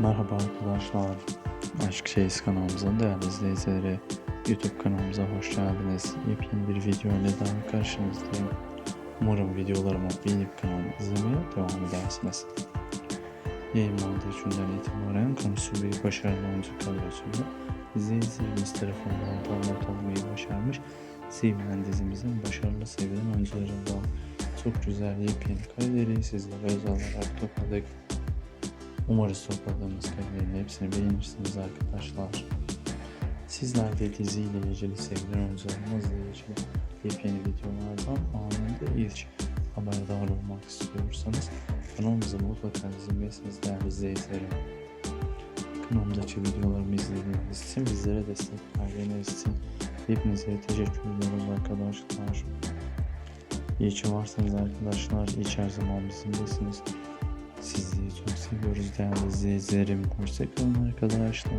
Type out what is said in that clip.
Merhaba arkadaşlar. Aşk Şeyiz kanalımızın değerli izleyicileri. YouTube kanalımıza hoş geldiniz. Yepyeni bir video ile daha karşınızdayım. Umarım videolarımı beğenip kanalımı izlemeye devam edersiniz. Yayınlandığı günden itibaren konusu bir başarılı oyuncu kadrosuyla izleyicilerimiz tarafından tanınat olmayı başarmış. Sevilen dizimizin başarılı sevilen oyuncularından çok güzel yepyeni kareleri sizlere özel olarak topladık. Umarız topladığımız karelerin hepsini beğenirsiniz arkadaşlar. Sizler de diziyle ilgili sevilen oyuncularımızla ilgili yepyeni videolardan anında ilk haberdar olmak istiyorsanız kanalımıza mutlaka izlemesiniz değerli izleyicilerim. Kanalımdaki videolarımı izlediğiniz için bizlere destek verdiğiniz için hepinize teşekkür ediyoruz arkadaşlar. İyi ki varsınız arkadaşlar. İyi ki her zaman bizimlesiniz. Seviyoruz değerli izleyicilerim. Hoşçakalın arkadaşlar.